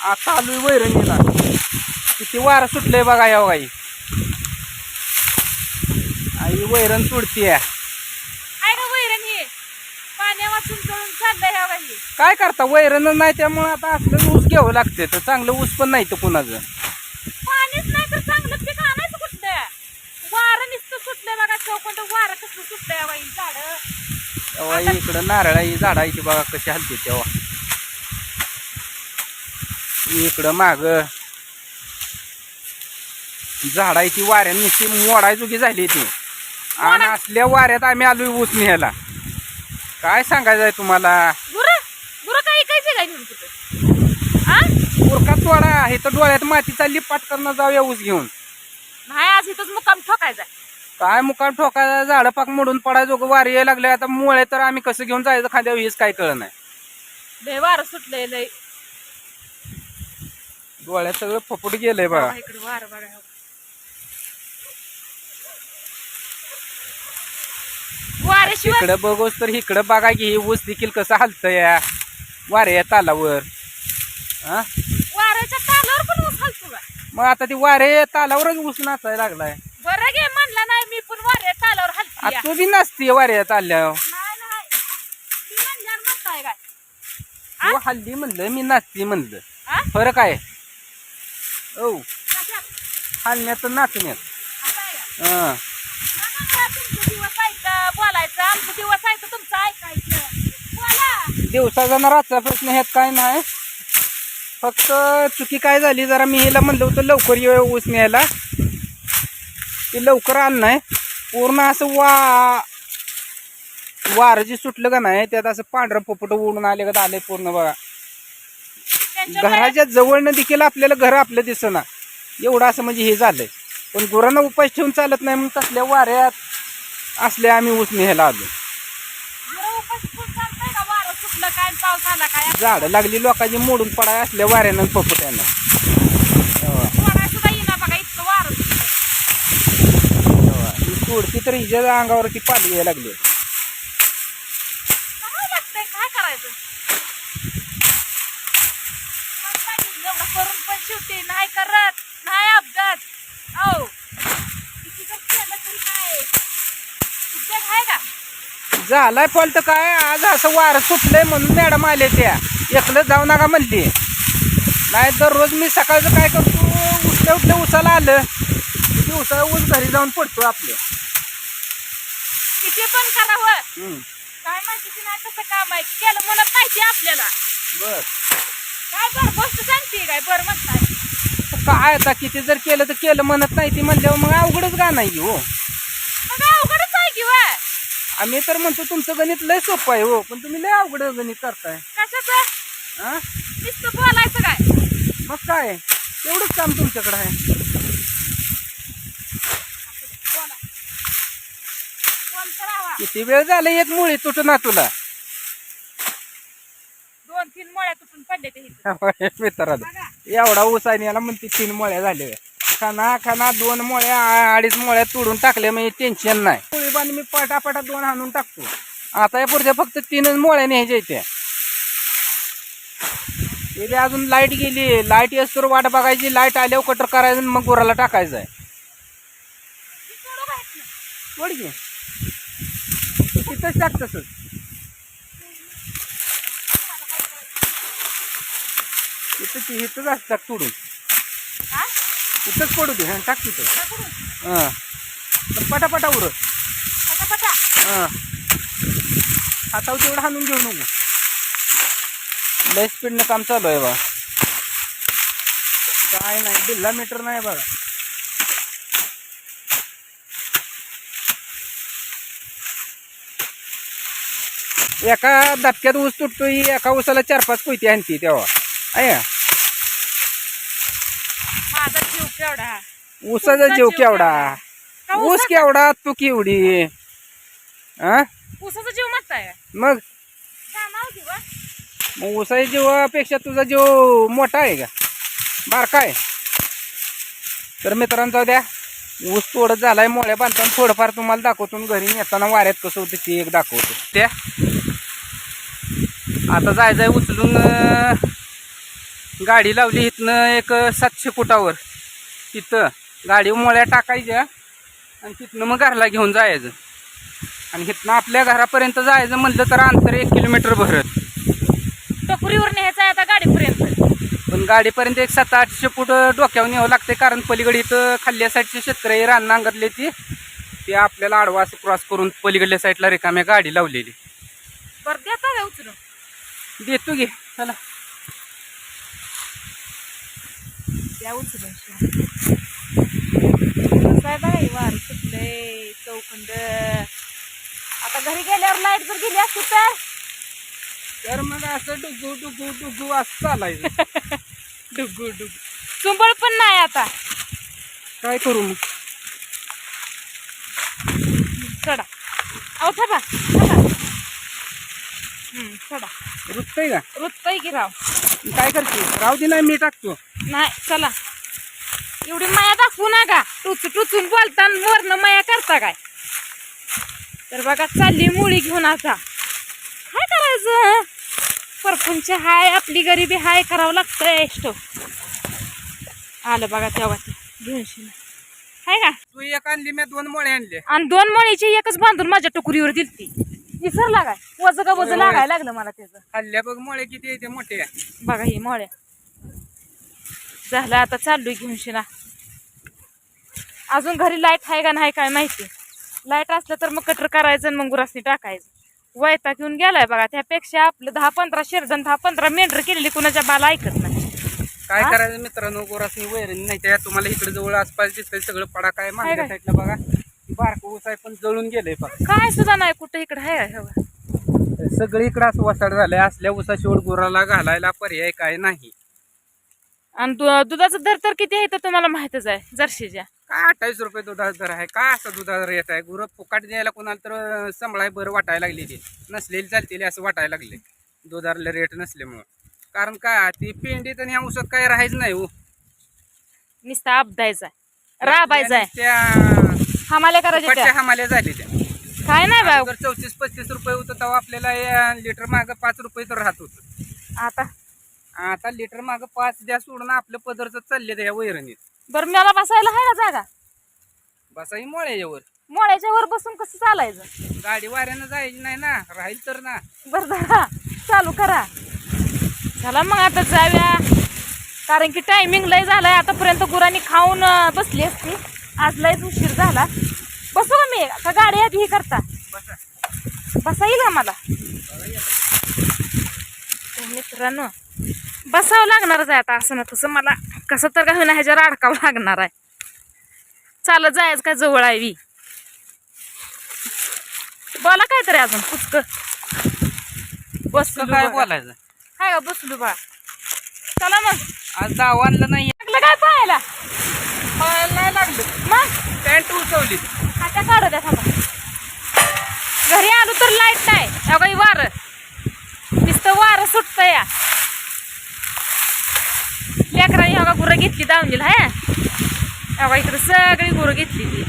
आता आलोय वैरणीला. किती वारं सुटलंय बघा या गाई आई वैरण तुडतीये आहे का वैरण हे. पाण्या वाचून चाललंय ह्या काय करता? वैरणच नाही त्यामुळे आता असलं ऊस घ्यावं लागते तर चांगलं ऊस पण नाही तर कुणाचं? पाणीच नाही तर चांगलं पीक आणायचं कुठलं? वारं नुसतं सुटलंय बघा. चौकोंड वारं कसं सुटलंय बाई झाड. तेव्हा इकडं नारळाची झाडायची बघा कशी हलते तेव्हा. इकडं माग. झाडायची वाऱ्याने नुसती मोडायचुकी झाली ती. आणि असल्या वाऱ्यात आम्ही आलोय ऊस न्यायला. काय सांगायचं आहे तुम्हाला? उरका तोडा आहे तर डोळ्यात माती चालली पाटकरनं जाऊया ऊस घेऊन. नाही आज इथंच मुक्काम ठोकायचा काय मुकाम ठोकायचा? झाडं पाक मोडून पडायचं वारी यायला लागले आता मुळे तर आम्ही कसं घेऊन जायचं खांद्यावर हेच काय कळ नाही वारं सुटलंय लय. डोळ्यात सगळं फपुट गेलंय बघा. इकडे वारं बघा. वाऱ्याशिवाय इकडं बघोस तर इकडं बघा की ही ऊस देखील कसं हलतं या वाऱ्या तालावर. हा? वाऱ्याच्या तालावर पण ऊस हलतो का मग आता ती वारे तालावरच ऊस नाचायला लागलाय. बरं घे म्हणला नाही मी पण वाऱ्या तालावर हलती आता तू बी नसती वाऱ्या ताल्यावर नाही नाही. ती म्हणल्यावर म्हणताय काय? तू हल्ली म्हणलं मी नाचती म्हणलं. हा फरक आहे. औ। हलण्यात नाचण्यात? हं. दिवस बोलायचं आमचे दिवस आहे तर तुमचं ऐकायचं. बोला. दिवसाचा ना रातचा प्रश्न ह्यात काय नाही. फक्त चुकी काय झाली जरा मी हिला म्हणलं होतं लवकर ये ऊस न्यायला. ते लवकर आलं नाही. पूर्ण असं वा वारं जे सुटलं का नाही त्यात असं पांढरं पोपट उडून आले का आले पूर्ण बघा. घराच्या जवळनं देखील आपल्याला घर आपलं दिसना. एवढं असं म्हणजे हे झालंय. पण गुरांना उपास ठेवून चालत नाही मग तसल्या वाऱ्यात असल्या आम्ही ऊस न्यायला आलो. झाडं लागली लोकांची मोडून पडाय असल्या वाऱ्यानं पोपट्यानं सुटलंय. तेव्हा. ही. तर हिच्या अंगावरती पाली यायला लागली. काय करायचं मग काय एवढं करून पण शेवटी नाही करत नाही अपघात. हो. किती जर केलं तरी काय? उद्योग आहे का? झालाय फॉल्ट काय? आज असं वारं सुटलंय म्हणून मॅडम आले त्या. एकलं जाऊ नका म्हणली. नाही दररोज मी सकाळचं काय करतो? उठल्या उठल्या उसाला आलं. की उसा ऊस घरी जाऊन पडतो आपलं. किती पण करावं हम्म. काय माहिती की नाही कसं काम आहे? केलं म्हणत नाही ते आपल्याला. बर. काय बरं गोष्ट सांगते काय? बरं म्हणताय. काय आता किती जर केलं तर केलं म्हणत नाही ती म्हणल्यावर मग अवघडच का नाही हो. अवघडच आहे आम्ही तर म्हणतो तुमचं गणित लय सोपं आहे हो पण तुम्ही लय अवघड गणित करताय. कशाचं? हा नुसतं बोलायचं काय? मग काय? एवढंच काम तुमच्याकडे आहे. किती वेळ झाला एक मुळी तुटना तुला? दोन तीन मोळ्या तुटून पडले ते. मित्राला एवढा ऊस आहे आणि याला म्हणते तीन मोळ्या झाल्या. खाना खाना दोन मोळ्या अडीच मोळ्या तोडून टाकल्या म्हणजे टेन्शन नाही. मुळी बांध मी पटापटा दोन आणून टाकतो. आता या पुढच्या फक्त तीनच मोळ्या न्यायच्या इथे बी अजून लाइट गेली. लाइट येस वाट बघायची. लाइट आल्यावर कटर करायचं मग गुराला टाकायचं आहे. तिथंच टाक तसंच. इथं ती- इथंच असं टाक तोडून. हा? इथंच पडू दे हं, टाक तिथं? हां. पटापटा पटापटा. हां. हातावर तेवढं हाणून घेऊ नको. लय स्पीडनं काम चालू आहे बा. काय नाही बिल्ला मीटर नाही बघा. एका धपक्यात ऊस तुटतोय एका ऊसाला चार पाच कोयती आणती तेव्हा. माझा जीव केवढा? ऊसाचा जीव केवढा? ऊस केवढा? तू केवढी? हा ऊसाचा जीव मग? मग ऊसाच्या जीवापेक्षा तुझा जीव मोठा आहे का? बारका आहे. तर मित्रांनो जाऊ द्या. ऊस तोडत झालाय मोळ्या बांधताना थोडंफार तुम्हाला दाखवतो. घरी येताना वाऱ्यात कसं होतं ते एक दाखवतो. त्या आता जायचंय उचलून अं, गाडी लावली इथनं एक सातशे फुटावर. तिथं गाडी मोळ्या टाकायच्या आणि तिथनं मग घरला घेऊन जायचं. आणि इथनं आपल्या घरापर्यंत जायचं म्हणलं तर अंतर एक किलोमीटर भरत टकुरीवर न्यायचं आहे आता गाडीपर्यंत. पण गाडीपर्यंत एक सात आठशे फूट डोक्यावर न्यावं लागते कारण पलीकडे इथं खाल्ल्या साईडचे शेतकरी रान नांगरले ती. ते आपल्याला आडवा असं क्रॉस करून पलीकडल्या साईडला रिकाम्या गाडी लावलेली. बरं देता का उचलून? देतो घे चला. द्या उचलून कसं आहे बघा वार सुटलंय चौखंड. आता घरी गेल्यावर लाइट जर गेली असती तर? तर मग असं डुगू डुगू डुगू असं चालायचं. डुगू डुगू. चुंबळ पण नाही आता. काय करू मग? चढा. अहो थांबा थांबा. हम्म, चढा. रुचतंय का? रुतय की राव. काय करते? राहू दे नाही मी टाकतो. नाही चला. एवढी माया दाखवू नका. टुच टुचून बोलता आणि वरनं माया करता काय? तर बघा चालली मुळी घेऊन आता. काय करायचं? परपूंचे हाय आपली गरिबी हाय करावं लागतंय एष्टो आलं बघा तेव्हा घेऊन हाय का? तू एक आणली मी दोन मोळे आणले. आणि दोन मळीची एकच बांधून माझ्या टुकरीवर दिलती. विसरला काय? वज का वज. लागायला लागलं मला त्याचं. खाल्ल्या बघ मोळे किती येते मोठे बघा ही मोळ्या झालं आता चाललोय घेऊन शिना अजून घरी लाइट आहे का नाही काय माहिती. लाइट असलं तर मग कटर करायचं आणि मग गुरासनी टाकायचं. वैता घेऊन गेलाय बघा त्यापेक्षा आपलं दहा पंधरा शेरजण दहा पंधरा मेंढर केलेली कुणाच्या बाला ऐकत नाही. काय? करायचं मित्रांनो गोरासनी वैरण नाही त्या तुम्हाला इकडे जवळ आसपास दिसतंय सगळं पडा काय काय? साईडला बघा. बारक ऊस आहे पण जळून गेलंय बघा. काय सुद्धा नाही कुठं इकडं आहे. सगळं इकडं असं वसाड झालंय असल्या ऊसाशिवड गुराला घालायला पर्याय काय नाही. आणि दु- दुधाचा दर तर किती आहे तर तुम्हाला माहितच आहे जर्शीच्या काय अठ्ठावीस रुपये दुधाचा दर आहे? काय असं दुधाचा येत आहे? गुरं फुकाट द्यायला कोणाला तर सांभाळाय बरं वाटायला लागली ती. नसलेली चालतेली असं वाटायला लागले. दुधाला रेट नसल्यामुळं. कारण का ती पेंडीत आणि ह्या ऊसात काय राहायचं नाही हो. नुसता अपदायचा राबायचा आहे. त्या हमाल्या करायच्या फुकटच्या त्या. हमाल्या झाली त्या. काय नाही बा अगोदर चौतीस पस्तीस रुपये होतं तेव्हा आपल्याला लिटर मागं पाच रुपये तर राहत होतं. आता आता लिटर मागं पाच द्या सोडून आपलं पदरचं चालले त्या वैरणीत. बरं मला बसायला आहे जागा? बसाही मोळ्यावर मोळ्याच्या वर बसून कसं चालायचं? गाडी वाऱ्यानं जायची नाही ना राहील तर ना. बरं दादा चालू करा. चला मग आता जाऊया. कारण की टायमिंग लय झालाय. आतापर्यंत गुरांनी खाऊन अं, बसली असती. आज लयच उशीर झाला. बसू का मी? का गाडी आधी हे करता. बसा. बसा येईल का मला? तर मित्रांनो बसावं लागणारच आहे आता असं ना तसं. मला कसं तर काय होईना ह्याच्यावर अडकावं लागणार आहे. चालत जायचं काय जवळ आहे वी बोला काय तरी अजून पुचक. बसलो काय. बोलायचं? हाय का बसलो बा चला मग. आज दाव आणलं नाही लागलं काय पाहायला? नाही लागलं. मग? पॅन्ट उचवली. आता काढू द्या थांबा. घरी आलो तर लाइट नाही. काही वारं नुसतं वारं सुटतं या लेकरांनी अगं गुरं घेतली दावणीला हाय अगं इकडे सगळी गुरं घेतली ती.